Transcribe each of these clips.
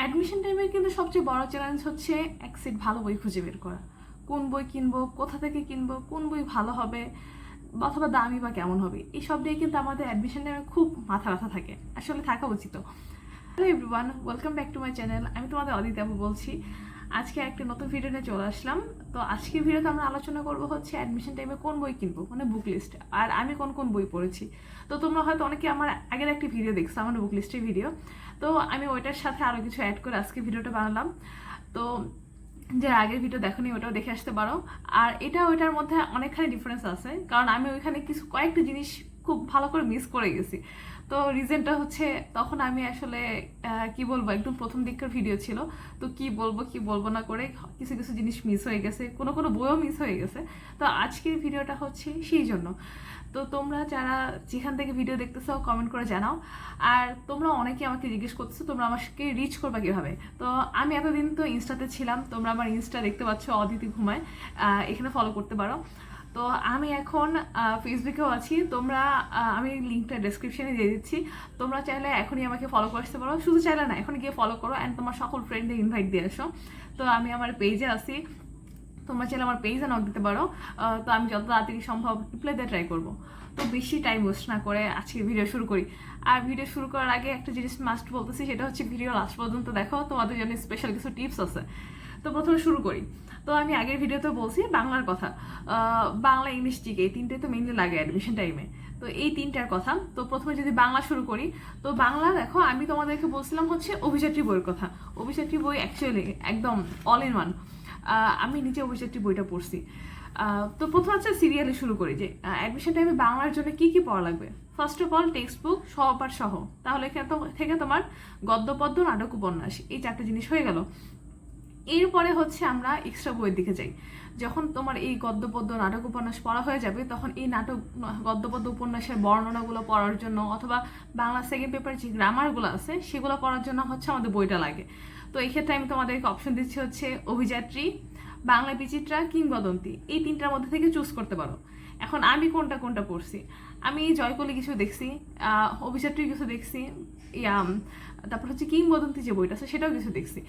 Admission টাইমে কিন্তু সবচেয়ে বড় চ্যালেঞ্জ হচ্ছে এক সেট ভালো বই খুঁজে বের করা। কোন বই কিনবো, কোথা থেকে কিনবো, কোন বই ভালো হবে, অথবা দামি বা কেমন হবে এইসব নিয়ে কিন্তু আমাদের অ্যাডমিশন টাইমে খুব মাথা ব্যথা থাকে। আসলে থাকা উচিত। Hello everyone welcome back to my channel আমি তোমাদের অদিতাবু বলছি। আজকে একটা নতুন ভিডিও নিয়ে চলে আসলাম। তো আজকের ভিডিওতে আমরা আলোচনা করব হচ্ছে অ্যাডমিশন টাইমে কোন বই কিনবো মানে বুক লিস্ট আর আমি কোন কোন বই পড়েছি। তো তোমরা হয়তো অনেকে আমার আগের একটি ভিডিও দেখছ, আমার বুক লিস্টের ভিডিও তো আমি ওইটার সাথে আরও কিছু অ্যাড করে আজকে ভিডিওটা বানালাম। তো যে আগের ভিডিও দেখোনি, ওটাও দেখে আসতে পারো। আর এটা ওইটার মধ্যে অনেকখানি ডিফারেন্স আছে। কারণ আমি ওইখানে কিছু কয়েকটা জিনিস খুব ভালো করে মিস করে গেছি। তো রিজনটা হচ্ছে তখন আমি আসলে কি বলব, একদম প্রথম দিককার ভিডিও ছিল। তো কি বলব কি বলব না করে কিছু কিছু জিনিস মিস হয়ে গেছে। কোনো কোনো বইও মিস হয়ে গেছে। তো আজকের ভিডিওটা হচ্ছে সেই জন্য। তো তোমরা যারা যেখান থেকে ভিডিও দেখতেছো কমেন্ট করে জানাও। আর তোমরা অনেকে আমাকে জিজ্ঞেস করতেছো, তোমরা আমাকে রিচ করবা কীভাবে? তো আমি এতদিন তো ইনস্টাতে ছিলাম, তোমরা আমার ইনস্টা দেখতে পাচ্ছ অদিতি ঘুমায় এখানে ফলো করতে পারো। তো আমি এখন ফেসবুকেও আছি। তোমরা আমি লিঙ্কটা ডেসক্রিপশনে দিয়ে দিচ্ছি। তোমরা চাইলে এখনই আমাকে ফলো করে আসতে পারো। শুধু চাইলে না এখন গিয়ে ফলো করো অ্যান্ড তোমার সকল ফ্রেন্ডদের ইনভাইট দিয়ে আসো। তো আমি আমার পেজে আছি। তোমরা চাইলে আমার পেজে নক দিতে পারো। তো আমি যত তাড়াতাড়ি সম্ভব রিপ্লাই দিয়ে ট্রাই করব। তো বেশি টাইম ওয়েস্ট না করে আজকে ভিডিও শুরু করি। আর ভিডিও শুরু করার আগে একটা জিনিস মাস্ট বলতেছি, সেটা হচ্ছে ভিডিও লাস্ট পর্যন্ত দেখো। তোমাদের জন্য স্পেশাল কিছু টিপস আছে। তো প্রথমে শুরু করি। তো আমি আগের ভিডিওতে বলছি বাংলার কথা। বাংলা, ইংলিশ জিকে এই তিনটে তো মেনলি লাগে অ্যাডমিশন টাইমে তো এই তিনটার কথা। তো প্রথমে যদি বাংলা শুরু করি, তো বাংলা দেখো, আমি তোমাদেরকে বলছিলাম হচ্ছে অভিযাত্রী বইয়ের কথা। অভিযাত্রী বই অ্যাকচুয়ালি একদম অল ইন ওয়ান আমি নিজে অভিযাত্রী বইটা পড়ছি। তো প্রথম হচ্ছে সিরিয়ালে শুরু করি যে অ্যাডমিশন টাইমে বাংলার জন্য কি কি পড়া লাগবে? First of all text book সহপাঠ সহ। তাহলে থেকে তোমার গদ্য পদ্য নাটক, উপন্যাস, এই চারটে জিনিস হয়ে গেল। এরপরে হচ্ছে আমরা এক্সট্রা বইয়ের দিকে যাই। যখন তোমার এই গদ্যপদ্য নাটক উপন্যাস পড়া হয়ে যাবে, তখন এই নাটক, গদ্যপদ্য উপন্যাসের বর্ণনাগুলো পড়ার জন্য অথবা বাংলা সেকেন্ড পেপার যে গ্রামারগুলো আছে, সেগুলো পড়ার জন্য হচ্ছে আমাদের বইটা লাগে। তো এই ক্ষেত্রে আমি তোমাদেরকে অপশন দিচ্ছি হচ্ছে অভিযাত্রী, বাংলা বিচিত্রা, কিংবদন্তি। এই তিনটার মধ্যে থেকে চুজ করতে পারো। এখন আমি কোনটা কোনটা পড়ছি? আমি জয়কলি কিছু দেখছি অভিযাত্রী কিছু দেখছি ইয়াম তারপর হচ্ছে কিংবদন্তি যে বইটা আছে, সেটাও কিছু দেখছি।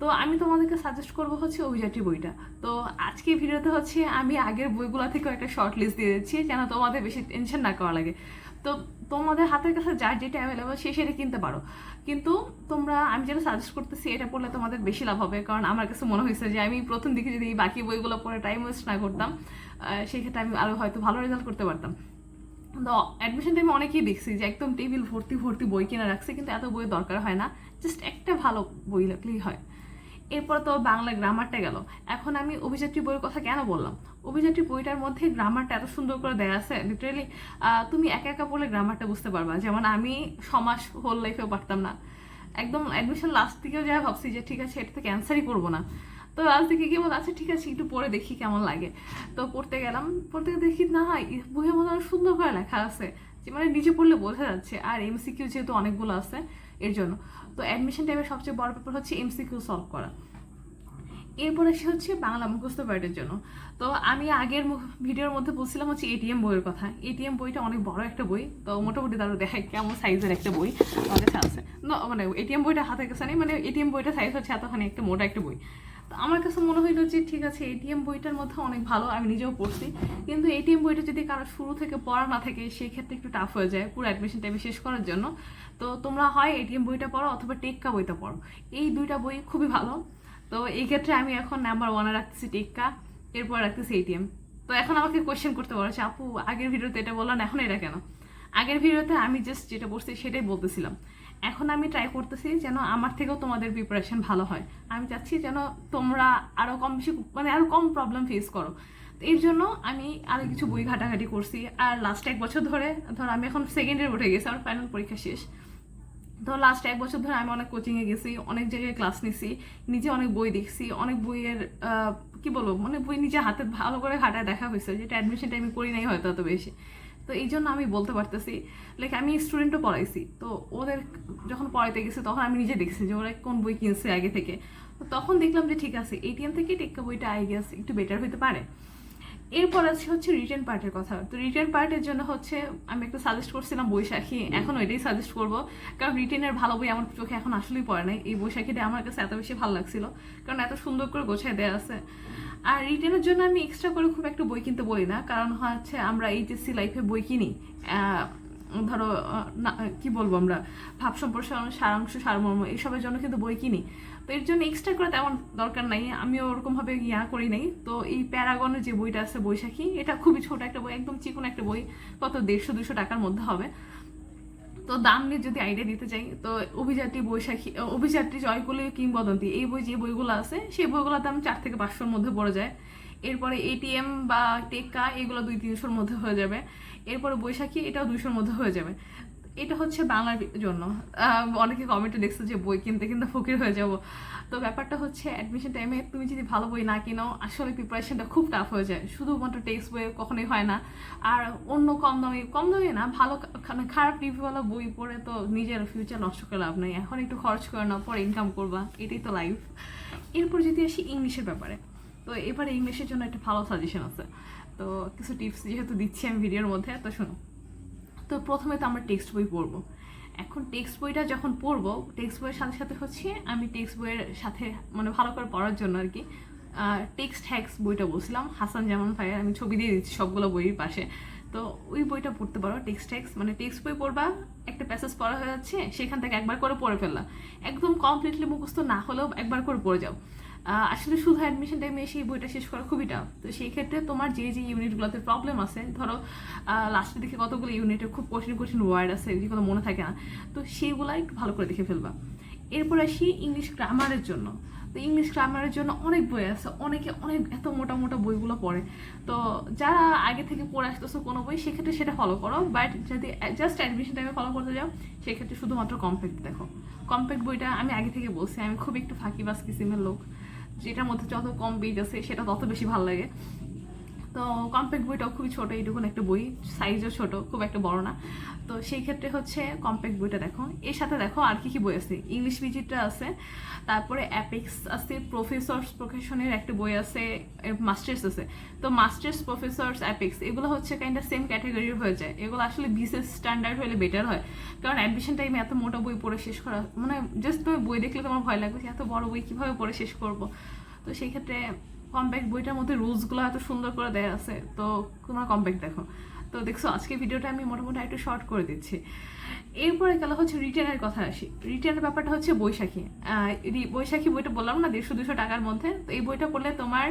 তো আমি তোমাদেরকে সাজেস্ট করব হচ্ছে অভিযাত্রী বইটা। তো আজকে ভিডিওতে হচ্ছে আমি আগের বইগুলো থেকেও একটা শর্ট লিস্ট দিয়ে দিচ্ছি, যেন তোমাদের বেশি টেনশন না করা লাগে। তো তোমাদের হাতের কাছে যার যেটা অ্যাভেলেবল সে সেটা কিনতে পারো। কিন্তু তোমরা, আমি যেটা সাজেস্ট করতেছি, এটা পড়লে তোমাদের বেশি লাভ হবে। কারণ আমার কাছে মনে হয়েছে যে আমি প্রথম দিকে যদি বাকি বইগুলো পড়ে টাইম ওয়েস্ট না করতাম সেক্ষেত্রে আমি আরও হয়তো ভালো রেজাল্ট করতে পারতাম। তো অ্যাডমিশন টাইমে অনেকেই দেখছি যে একদম টেবিল ভর্তি ভর্তি বই কিনে রাখছে, কিন্তু এত বইয়ের দরকার হয় না। জাস্ট একটা ভালো বই লাগলেই হয়। এরপর তো বাংলা গ্রামারটা গেল। এখন আমি অভিযাত্রী বইয়ের কথা কেন বললাম? অভিযাত্রী বইটার মধ্যে গ্রামারটা এত সুন্দর করে দেয়া আছে লিটারেলি তুমি একা একা পড়লে গ্রামারটা বুঝতে পারবা। যেমন আমি সমাস হোল লাইফেও পারতাম না। একদম অ্যাডমিশন লাস্ট থেকেও যা ভাবছি যে ঠিক আছে, এটা থেকে অ্যান্সারই করব না। তো লাস্ট দিকে গিয়ে বল আচ্ছা ঠিক আছে, একটু পড়ে দেখি কেমন লাগে। তো পড়তে গেলাম, পড়তে দেখি, না বইয়ের মধ্যে অনেক সুন্দর করে লেখা আছে। যে মানে নিজে পড়লে বোঝা যাচ্ছে। আর এমসিকিউ যেহেতু অনেকগুলো আছে, এর জন্য। তো অ্যাডমিশন টাইমের সবচেয়ে বড় ব্যাপার হচ্ছে এমসিকিউ সলভ করা। এরপরে সে হচ্ছে বাংলা মুখস্থ পার্টের জন্য। তো আমি আগের ভিডিওর মধ্যে বলছিলাম হচ্ছে এটিএম বইয়ের কথা। এটিএম বইটা অনেক বড় একটা বই। তো মোটামুটি তারও দেখায় কেমন সাইজের একটা বই আমার কাছে আছে না মানে এটিএম বইটা হাতে কাছে নেই মানে এটিএম বইটা সাইজ হচ্ছে এতখানি একটা মোটা একটা বই। আমার কাছে মনে হইল যে ঠিক আছে এটিএম বইটার মধ্যে অনেক ভালো আমি নিজেও পড়ছি। কিন্তু এটিএম বইটা যদি কারও শুরু থেকে পড়া না থাকে সেই ক্ষেত্রে একটু টাফ হয়ে যায় পুরো অ্যাডমিশন টাইমে শেষ করার জন্য। তো তোমরা হয় এটিএম বইটা পড়ো অথবা টেক্কা বইটা পড়ো। এই দুইটা বই খুবই ভালো। তো এই ক্ষেত্রে আমি এখন নাম্বার ওয়ানে রাখতেছি টেক্কা এরপর রাখতেছি এটিএম তো এখন আমাকে কোয়েশ্চেন করতে যে, আপু আগের ভিডিওতে এটা বললাম এখন এটা কেন? আগের ভিডিওতে আমি জাস্ট যেটা বলছি সেটাই বলতেছিলাম। এখন আমি ট্রাই করতেছি যেন আমার থেকেও তোমাদের প্রিপারেশন ভালো হয়। আমি চাচ্ছি যেন তোমরা আরও কম বেশি মানে আরও কম প্রবলেম ফেস করো। এর জন্য আমি আরও কিছু বই ঘাটাঘাটি করছি। আর লাস্ট এক বছর ধরে, ধর আমি এখন সেকেন্ড ইয়ার উঠে গেছি, আমার ফাইনাল পরীক্ষা শেষ। তো লাস্ট এক বছর ধরে আমি অনেক কোচিংয়ে গেছি, অনেক জায়গায় ক্লাস নিছি, নিজে অনেক বই দেখছি, অনেক বইয়ের কি বলব মানে বই নিজে হাতে ভালো করে ঘাটায় দেখা হয়েছে, যেটা অ্যাডমিশন টাইমে করি নাই হয়তো অত বেশি। তো এই জন্য আমি বলতে পারতেছি লাইক আমি স্টুডেন্টও পড়াইছি। তো ওদের যখন পড়াইতে গেছি তখন আমি নিজে দেখছি যে ওরা কোন বই কিনছে আগে থেকে। তো তখন দেখলাম যে ঠিক আছে এটিএম থেকে টেক্কা বইটা আই গেছে একটু বেটার হতে পারে। এরপর আছে হচ্ছে রিটার্ন পার্টের কথা। তো রিটার্ন পার্টের জন্য হচ্ছে আমি একটা সাজেস্ট করছিলাম বৈশাখী। এখন ওইটাই সাজেস্ট করব। কারণ রিটেনের ভালো বই আমার চোখে এখন আসলেই পড়ে নাই। এই বৈশাখীটা আমার কাছে এত বেশি ভালো লাগছিল। কারণ এত সুন্দর করে গোছায় দেওয়া আছে। আর রিটেনের জন্য আমি এক্সট্রা করে খুব একটা বই কিনতে বলি না, কারণ হচ্ছে আমরা এইচএসসি লাইফে বই কিনি ধরো কি বলব আমরা, ভাব সম্প্রসারণ, সারাংশ, সারমর্ম, এইসবের জন্য কিন্তু বই কিনি। তো এর জন্য এক্সট্রা করে তেমন দরকার নাই, আমিও ওরকমভাবে ইয়া করি নাই। তো এই প্যারাগনের যে বইটা আছে বৈশাখী, এটা খুবই ছোট একটা বই, একদম চিকন একটা বই, কত দেড়শো, দুশো টাকার মধ্যে হবে। তো দাম নিয়ে যদি আইডিয়া দিতে চাই, তো অভিযাত্রী বৈশাখী অভিযাত্রী জয়কুলি কিংবদন্তি, এই বই যে বইগুলো আছে, সেই বইগুলোর দাম চার থেকে পাঁচশোর মধ্যে পড়ে যায়। এরপরে এটিএম বা টেক্কা এগুলো দুই তিনশোর মধ্যে হয়ে যাবে। এরপরে বৈশাখী, এটাও দুইশোর মধ্যে হয়ে যাবে। এটা হচ্ছে বাংলার জন্য। অনেকে কমেন্টে দেখছে যে বই কিনতে কিনতে ফকির হয়ে যাব। তো ব্যাপারটা হচ্ছে অ্যাডমিশন টাইমে তুমি যদি ভালো বই না কিনো, আসলে প্রিপারেশনটা খুব টাফ হয়ে যায়। শুধুমাত্র টেক্সট বই কখনোই হয় না। আর অন্য কম দামে কম দামে না, ভালো মানে খারাপ রিভিউওয়ালা বই পড়ে তো নিজের ফিউচার নষ্ট করে লাভ নেই। এখন একটু খরচ করে নাও, পরে ইনকাম করবা। এটাই তো লাইফ এরপর যদি আসি ইংলিশের ব্যাপারে। তো এবারে ইংলিশের জন্য একটা ভালো সাজেশন আছে। তো কিছু টিপস যেহেতু দিচ্ছি আমি ভিডিওর মধ্যে, তো শোনো। তো প্রথমে তো আমরা টেক্সট বই পড়ব। এখন টেক্সট বইটা যখন পড়ব টেক্সট বইয়ের সাথে সাথে হচ্ছে আমি টেক্সট বইয়ের সাথে মানে ভালো করে পড়ার জন্য আর কি টেক্সট হ্যাক্স বইটা বলছিলাম। হাসান জামান ভাইয়ের আমি ছবি দিয়ে দিচ্ছি সবগুলো বইয়ের পাশে। তো ওই বইটা পড়তে পারো টেক্সট হ্যাক্স মানে টেক্সট বই পড়বা, একটা প্যাসেজ পড়া হয়ে যাচ্ছে, সেখান থেকে একবার করে পড়ে ফেললাম একদম কমপ্লিটলি মুখস্থ না হলেও একবার করে পড়ে যাও। আসলে শুধু অ্যাডমিশন টাইমে এসে বইটা শেষ করা খুবই টাফ তো সেই ক্ষেত্রে তোমার যে যে ইউনিটগুলোতে প্রবলেম আছে, ধরো লাস্টের দিকে কতগুলো ইউনিটে খুব কঠিন কঠিন ওয়ার্ড আছে যেগুলো মনে থাকে না, তো সেইগুলো একটু ভালো করে দেখে ফেলবা। এরপর আসি ইংলিশ গ্রামারের জন্য। তো ইংলিশ গ্রামারের জন্য অনেক বই আছে, অনেকে অনেক এত মোটা মোটা বইগুলো পড়ে। তো যারা আগে থেকে পড়ে আসতেছো কোনো বই, সেক্ষেত্রে সেটা ফলো করো। বাট যদি জাস্ট অ্যাডমিশন টাইমে ফলো করতে যাও, সেক্ষেত্রে শুধুমাত্র কম্প্যাক্ট দেখো। কম্প্যাক্ট বইটা আমি আগে থেকে বলছি, আমি খুব একটু ফাঁকিবাজ কিসিমের লোক। যেটার মধ্যে যত কম বীজ আছে সেটা তত বেশি ভালো লাগে। তো কম্প্যাক্ট বইটাও খুবই ছোট, এইটুকুন একটা বই সাইজও ছোট, খুব একটা বড় না। তো সেই ক্ষেত্রে হচ্ছে কম্প্যাক্ট বইটা দেখো। এর সাথে দেখো আর কি কি বই আছে? ইংলিশ ভিজিটটা আছে, তারপরে অ্যাপেক্স আছে প্রফেসর্স প্রফেশনের একটা বই আছে মাস্টার্স আছে। তো মাস্টার্স প্রফেসর্স অ্যাপেক্স এগুলো হচ্ছে কাইন্ডা সেম ক্যাটাগরির হয়ে যায়। এগুলো আসলে বিশেষ স্ট্যান্ডার্ড হলে বেটার হয়। কারণ অ্যাডমিশন টাইমে এত মোটা বই পড়ে শেষ করা মানে জাস্ট তুমি বই দেখলে তোমার ভয় লাগবে যে এত বড় বই কীভাবে পড়ে শেষ করব? তো সেই ক্ষেত্রে কম্প্যাক্ট বইটার মধ্যে রুলসগুলো এত সুন্দর করে দেওয়া আছে, তো তোমরা কম্প্যাক্ট দেখো। তো দেখছ, আজকে ভিডিওটা আমি মোটামুটি একটু শর্ট করে দিচ্ছি। এরপরে গেল হচ্ছে রিটার্নের কথা আসি। রিটার্নের ব্যাপারটা হচ্ছে বৈশাখী। বৈশাখী বইটা বললাম না, দেড়শো দুশো টাকার মধ্যে। তো এই বইটা পড়লে তোমার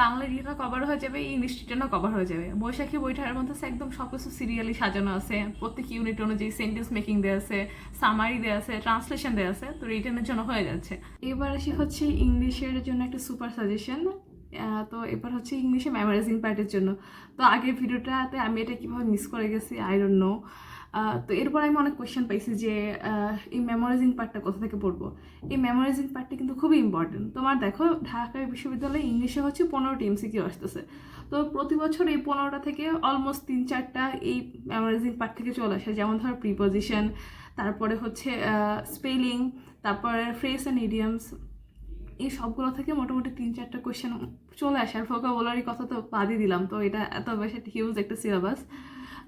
বাংলা রিটার্নও কভার হয়ে যাবে ইংলিশ রিটার্নও কভার হয়ে যাবে। বৈশাখী বইটার মধ্যে একদম সব কিছু সিরিয়ালি সাজানো আছে। প্রত্যেক ইউনিট অনুযায়ী সেন্টেন্স মেকিং দেওয়া আছে সামারি দেওয়া আছে ট্রান্সলেশন দেওয়া আছে, তো রিটার্নের জন্য হয়ে যাচ্ছে। এবার আসি হচ্ছে ইংলিশের জন্য একটা সুপার সাজেশন তো এবার হচ্ছে ইংলিশে মেমোরাইজিং পার্টের জন্য। তো আগের ভিডিওটাতে আমি এটা কীভাবে মিস করে গেছি আই ডোন্ট নো তো এরপর আমি অনেক কোয়েশ্চেন পাইছি যে এই মেমোরাইজিং পার্টটা কোথা থেকে পড়ব? এই মেমোরাইজিং পার্টটা কিন্তু খুবই ইম্পর্টেন্ট তোমার দেখো, ঢাকা বিশ্ববিদ্যালয়ে ইংলিশে হচ্ছে পনেরোটি এমসিকিউ আসতেছে। তো প্রতি বছর এই পনেরোটা থেকে অলমোস্ট তিন চারটা এই মেমোরাইজিং পার্ট থেকে চলে আসে। যেমন ধরো প্রিপোজিশন তারপরে হচ্ছে স্পেলিং তারপরে ফ্রেস অ্যান্ড ইডিয়ামস এই সবগুলো থেকে মোটামুটি তিন চারটা কোয়েশ্চেন চলে আসে। আর ভোকাবুলারি কথা তো বাদই দিলাম, তো এটা এত বেশি একটা হিউজ একটা সিলেবাস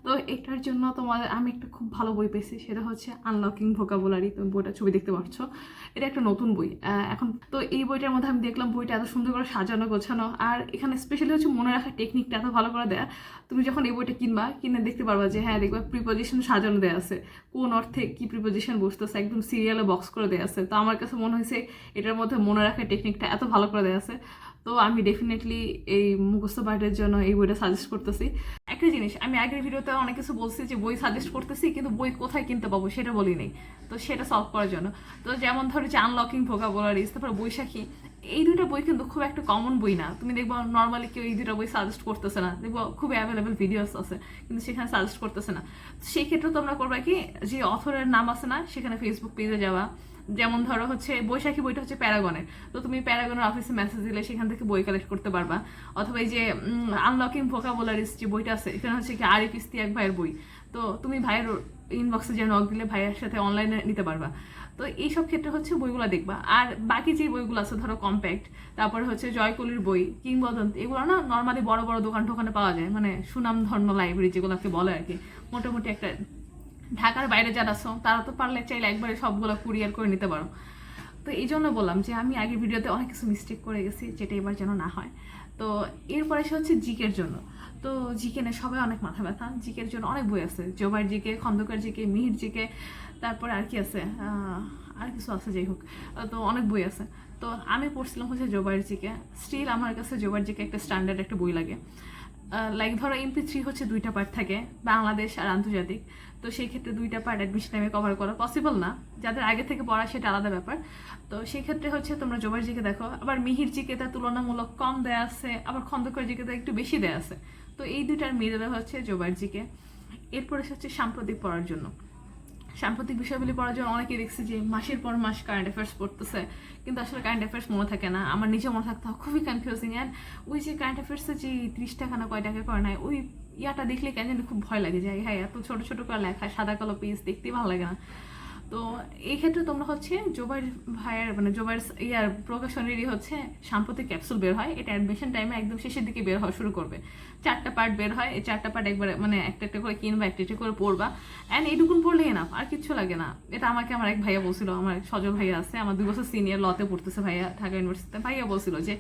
তো এটার জন্য তোমার আমি একটা খুব ভালো বই পেয়েছি, সেটা হচ্ছে আনলকিং ভোকাবুলারি তুমি বইটা ছবি দেখতে পাচ্ছ এটা একটা নতুন বই। এখন তো এই বইটার মধ্যে আমি দেখলাম বইটা এত সুন্দর করে সাজানো, গোছানো, আর এখানে স্পেশালি হচ্ছে মনে রাখার টেকনিকটা এত ভালো করে দেয়া। তুমি যখন এই বইটা কিনবা, কিনে দেখতে পারবা যে হ্যাঁ দেখবা প্রিপোজিশন সাজানো দেওয়া আছে। কোন অর্থে কি প্রিপোজিশন বসতেছে, একদম সিরিয়ালে বক্স করে দেওয়া আছে। তো আমার কাছে মনে হয়েছে এটার মধ্যে মনে রাখার টেকনিকটা এত ভালো করে দেওয়া আছে। তো আমি ডেফিনেটলি এই মুখস্থ পাঠের জন্য এই বইটা সাজেস্ট করতেছি। একটা জিনিস, আমি আগের ভিডিওতে অনেক কিছু বলছি যে বই সাজেস্ট করতেছি, কিন্তু বই কোথায় কিনতে পাবো সেটা বলি নেই। তো সেটা সলভ করার জন্য। তো যেমন ধরো যে আনলকিং ভোকাবুলারিজ তারপর বৈশাখী, এই দুটো বই কিন্তু খুব একটা কমন বই না। তুমি দেখব নর্মালি কেউ এই দুটো বই সাজেস্ট করতেছে না। দেখব খুব অ্যাভেলেবেল ভিডিওস আছে, কিন্তু সেখানে সাজেস্ট করতেছে না। সেই ক্ষেত্রে তোমরা করবা কি, যে অথরের নাম আছে না, সেখানে ফেসবুক পেজে যাওয়া যেমন ধরো হচ্ছে বৈশাখী বইটা হচ্ছে প্যারাগনের। তো তুমি প্যারাগনের অফিসে মেসেজ দিলে সেখান থেকে বই কালেক্ট করতে পারবা। অথবা এই যে আনলকিং ভোকাবুলারিস যে বইটা আছে, এখানে হচ্ছে কি আরিফ ইস্তিয়াক ভাইয়ের বই। তো তুমি ভাইয়ের ইনবক্সে যে নক দিলে ভাইয়ের সাথে অনলাইনে নিতে পারবা। তো এইসব ক্ষেত্রে হচ্ছে বইগুলো দেখবা। আর বাকি যে বইগুলো আছে, ধরো কম্প্যাক্ট তারপরে হচ্ছে জয়কলির বই, কিংবদন্তি, এগুলো না নর্মালি বড় বড় দোকান টোকানে পাওয়া যায়। মানে সুনামধন্য লাইব্রেরি যেগুলোকে বলে আর কি। মোটামুটি একটা ঢাকার বাইরে যারা আছো, তারা তো পারলে চাইলে একবারে সবগুলো কুরিয়ার করে নিতে পারো। তো এই জন্য বললাম যে, আমি আগের ভিডিওতে অনেক কিছু মিস্টেক করে গেছি, যেটা এবার যেন না হয়। তো এরপরে সে হচ্ছে জিকের জন্য। তো জিকে নিয়ে সবাই অনেক মাথা ব্যথা। জিকের জন্য অনেক বই আছে। জোবার GK, Khandakar GK, Mihir GK, তারপরে আর কি আছে? আর কিছু আছে যাই হোক। তো অনেক বই আছে। তো আমি পড়ছিলাম হচ্ছে জোবার জিকে। স্টিল আমার কাছে জোবার জিকে একটা স্ট্যান্ডার্ড একটা বই লাগে। লাইক ধরো এমপি থ্রি হচ্ছে দুইটা পার্ট থাকে, বাংলাদেশ আর আন্তর্জাতিক। তো সেই ক্ষেত্রে দুইটা পার্ট অ্যাডমিশন টাইমে কভার করা পসিবল না। যাদের আগে থেকে পড়া সেটা আলাদা ব্যাপার। তো সেই ক্ষেত্রে হচ্ছে তোমরা জোবার জিকে দেখো, আবার মিহির জিকে তার তুলনামূলক কম দেয়া আছে, আবার খন্দকার জিকে একটু বেশি দেয়া আছে। তো এই দুইটার মিডলে হচ্ছে জোবার জিকে। এরপরে হচ্ছে সাম্প্রতিক পড়ার জন্য। সাম্প্রতিক বিষয়গুলি পড়ার জন্য অনেকেই দেখছি যে মাসের পর মাস কারেন্ট অ্যাফেয়ার্স পড়তেছে। কিন্তু আসলে কারেন্ট অ্যাফেয়ার্স মনে থাকে না। আমার নিজে মনে থাকতে, খুবই কনফিউজিং অ্যান্ড ওই যে কারেন্ট অ্যাফেয়ার্সে যে ত্রিশ টাকা না কয় টাকা করে নাই ওই ইয়াটা দেখলে কেন যেন খুব ভয় লাগে যে হ্যাঁ এত ছোটো ছোটো করে লেখা, সাদা কালো পেজ দেখতেই ভালো লাগে না। তো এই ক্ষেত্রে তোমরা হচ্ছে জোবার ভাইয়ের মানে জোবার ইয়ার প্রকাশনেরই হচ্ছে সাম্প্রতিক ক্যাপসুল বের হয়। এটা অ্যাডমিশন টাইমে একদম শেষের দিকে বের হওয়া শুরু করবে। চারটা পার্ট বের হয়, এই চারটা পার্ট একবারে মানে একটা একটা করে কিনবা, একটা একটা করে পড়বা। অ্যান্ড এইটুকুন পড়লেই না আর কিচ্ছু লাগে না। এটা আমাকে আমার এক ভাইয়া বলছিল, আমার সজল ভাইয়া আছে, আমার দুই বছর সিনিয়র লতে পড়তেছে ভাইয়া, ঢাকা ইউনিভার্সিটিতে ভাইয়া বলছিল যে,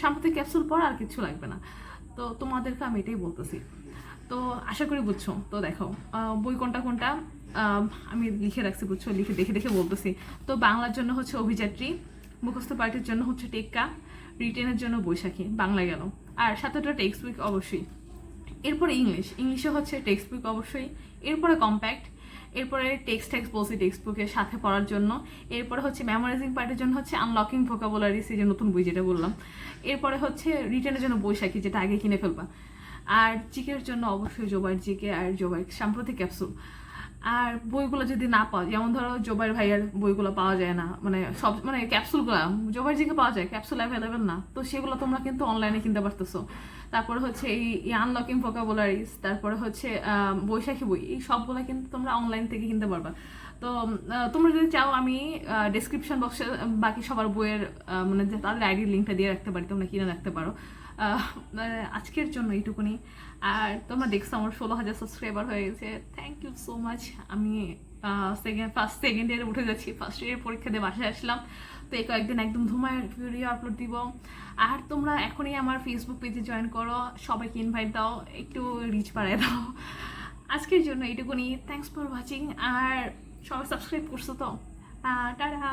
সাম্প্রতিক ক্যাপসুল পড়া, আর কিচ্ছু লাগবে না। তো তোমাদেরকে আমি এটাই বলতেছি। তো আশা করি বুঝছ। তো দেখো বই কোনটা কোনটা? আমি লিখে রাখছি, বুঝছ? লিখে, দেখে দেখে বলতেছি। তো বাংলার জন্য হচ্ছে অভিযাত্রী, মুখস্থ পাঠের জন্য হচ্ছে টেক্কা, রিটেনের জন্য বৈশাখী বাংলা গেল। আর সাতটা টেক্সট বুক অবশ্যই। এরপরে ইংলিশ, ইংলিশে হচ্ছে টেক্সট বুক অবশ্যই। এরপরে কম্প্যাক্ট, এরপরে টেক্সট টেক্সট বলছি টেক্সট বুকের সাথে পড়ার জন্য। এরপরে হচ্ছে মেমোরাইজিং পার্টের জন্য হচ্ছে আনলকিং ভোকাবুলারিস এই যে নতুন বই যেটা বললাম। এরপরে হচ্ছে রিটার্নের জন্য বৈশাখী, যেটা আগে কিনে ফেলবা। আর জিকের জন্য অবশ্যই জোবার জিকে আর জোবার সাম্প্রতিক ক্যাপসুল আর বইগুলো যদি না পাওয়া যেমন ধরো জোবাইর ভাইয়ের বইগুলো পাওয়া যায় না মানে সব মানে ক্যাপসুলগুলো জোবাইর জিকে পাওয়া যায় ক্যাপসুল অ্যাভেলেবেল না, তো সেগুলো তোমরা কিন্তু অনলাইনে কিনতে পারতেছো। তারপরে হচ্ছে এই আনলকিং ভোকাবুলারিস তারপরে হচ্ছে বৈশাখী বই, এই সবগুলো কিন্তু তোমরা অনলাইন থেকে কিনতে পারবা। তো তোমরা যদি চাও আমি ডেসক্রিপশন বক্সে বাকি সবার বইয়ের মানে তাদের আইডির লিঙ্কটা দিয়ে রাখতে পারি, তোমরা কিনে রাখতে পারো। আজকের জন্য এইটুকুনি। আর তোমরা দেখছ আমার ষোলো হাজার সাবস্ক্রাইবার হয়ে গেছে। থ্যাংক ইউ সো মাচ আমি সেকেন্ড ফার্স্ট সেকেন্ড ইয়ারে উঠে যাচ্ছি। ফার্স্ট ইয়ারের পরীক্ষা দিয়ে বাসায় আসলাম। তো এই কয়েকদিন একদম ধুমায় ভিডিও আপলোড দিব। আর তোমরা এখনই আমার ফেসবুক পেজে জয়েন করো। সবাইকে ইনভাইট দাও। একটু রিচ বাড়ায় দাও। আজকের জন্য এইটুকুনি। থ্যাংকস ফর ওয়াচিং আর সবাই সাবস্ক্রাইব করছ তো? টাটা।